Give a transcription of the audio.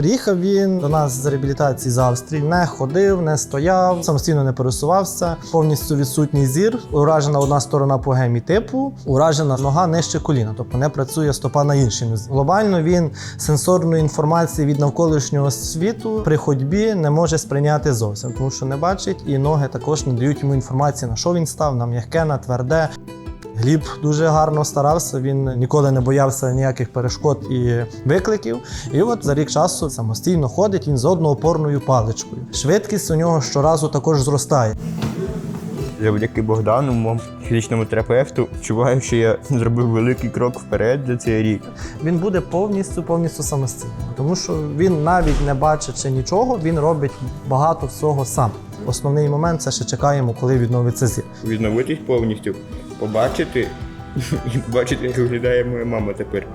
Приїхав він до нас з реабілітації з Австрії, не ходив, не стояв, самостійно не пересувався, повністю відсутній зір, уражена одна сторона по гемі типу, уражена нога нижче коліна, тобто не працює стопа на іншій нозі. Глобально він сенсорної інформації від навколишнього світу при ходьбі не може сприйняти зовсім, тому що не бачить, і ноги також не дають йому інформації, на що він став, на м'яке, на тверде. Гліб дуже гарно старався, він ніколи не боявся ніяких перешкод і викликів. І от за рік часу самостійно ходить він з одноопорною паличкою. Швидкість у нього щоразу також зростає. Завдяки Богдану, моєму фізичному терапевту, відчуваю, що я зробив великий крок вперед за цей рік. Він буде повністю повністю самостійним, тому що він навіть не бачачи нічого, він робить багато всього сам. Основний момент це ще чекаємо, коли відновиться зір. Відновитись повністю, побачити і побачити, як виглядає моя мама тепер.